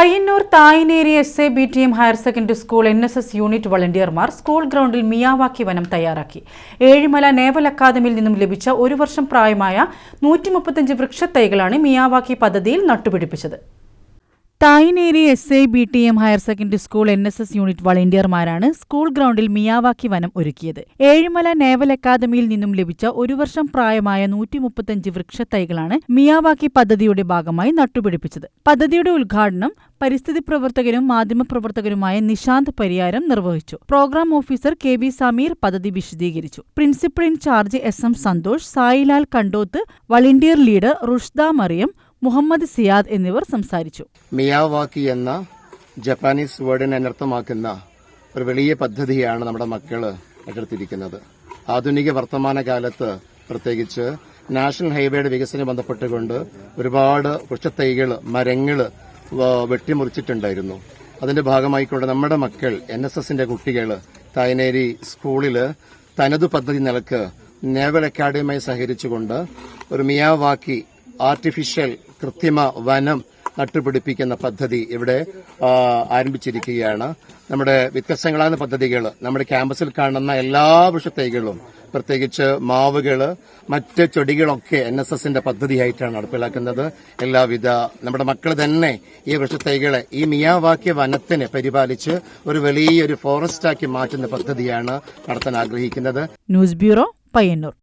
Payyanur Thayineri S A B T M higher secondary school N S S unit വളണ്ടിയർമാർ school ഗ്രൗണ്ടിൽ Miyawaki വനം തയ്യാറാക്കി. Ezhimala naval അക്കാദമിയിൽ നിന്നും ലഭിച്ച ഒരു വർഷം പ്രായമായ നൂറ്റി മുപ്പത്തഞ്ച് വൃക്ഷത്തൈകളാണ് മിയാവാക്കി പദ്ധതിയിൽ നട്ടുപിടിപ്പിച്ചത്. Thayineri S I B T M higher secondary school N S S unit വളണ്ടിയർമാരാണ് school ഗ്രൗണ്ടിൽ മിയാവാക്കി വനം ഒരുക്കിയത്. ഏഴിമല നേവൽ അക്കാദമിയിൽ നിന്നും ലഭിച്ച ഒരു വർഷം പ്രായമായ നൂറ്റി മുപ്പത്തഞ്ച് വൃക്ഷത്തൈകളാണ് മിയാവാക്കി പദ്ധതിയുടെ ഭാഗമായി നട്ടുപിടിപ്പിച്ചത്. പദ്ധതിയുടെ ഉദ്ഘാടനം പരിസ്ഥിതി പ്രവർത്തകരും മാധ്യമപ്രവർത്തകരുമായ നിശാന്ത് പരിയാരം നിർവഹിച്ചു. Program officer K V Sameer പദ്ധതി വിശദീകരിച്ചു. Principal incharge S M Santhosh Sailal Kandoth volunteer leader Rushda Mariyam Muhammad Siyad എന്നിവർ സംസാരിച്ചു. മിയാവാക്കി എന്ന ജപ്പാനീസ് വേർഡിനെ അനർത്ഥമാക്കുന്ന ഒരു വലിയ പദ്ധതിയാണ് നമ്മുടെ മക്കൾ ഏറ്റെടുത്തിരിക്കുന്നത് ആധുനിക വർത്തമാന കാലത്ത് പ്രത്യേകിച്ച് നാഷണൽ ഹൈവേയുടെ വികസനം ബന്ധപ്പെട്ടുകൊണ്ട് ഒരുപാട് വൃക്ഷത്തൈകൾ മരങ്ങൾ വെട്ടിമുറിച്ചിട്ടുണ്ടായിരുന്നു. അതിന്റെ ഭാഗമായിക്കൊണ്ട് നമ്മുടെ മക്കൾ എൻ എസ് എസിന്റെ കുട്ടികൾ തായനേരി സ്കൂളിൽ തനതു പദ്ധതി നിലയ്ക്ക് നേവൽ അക്കാഡമിയുമായി സഹകരിച്ചുകൊണ്ട് ഒരു മിയാവാക്കി ആർട്ടിഫിഷ്യൽ കൃത്രിമ വനം നട്ടുപിടിപ്പിക്കുന്ന പദ്ധതി ഇവിടെ ആരംഭിച്ചിരിക്കുകയാണ്. നമ്മുടെ വ്യത്യസ്തങ്ങളായ പദ്ധതികൾ. നമ്മുടെ ക്യാമ്പസിൽ കാണുന്ന എല്ലാ വൃക്ഷത്തൈകളും പ്രത്യേകിച്ച് മാവുകൾ മറ്റ് ചെടികളൊക്കെ എൻ എസ് എസിന്റെ പദ്ധതിയായിട്ടാണ് നടപ്പിലാക്കുന്നത്. എല്ലാവിധ നമ്മുടെ മക്കൾ തന്നെ ഈ വൃക്ഷത്തൈകളെ ഈ മിയാവാക്യ വനത്തിനെ പരിപാലിച്ച് ഒരു വലിയൊരു ഫോറസ്റ്റാക്കി മാറ്റുന്ന പദ്ധതിയാണ് നടത്താൻ ആഗ്രഹിക്കുന്നത്. News bureau Payyanur.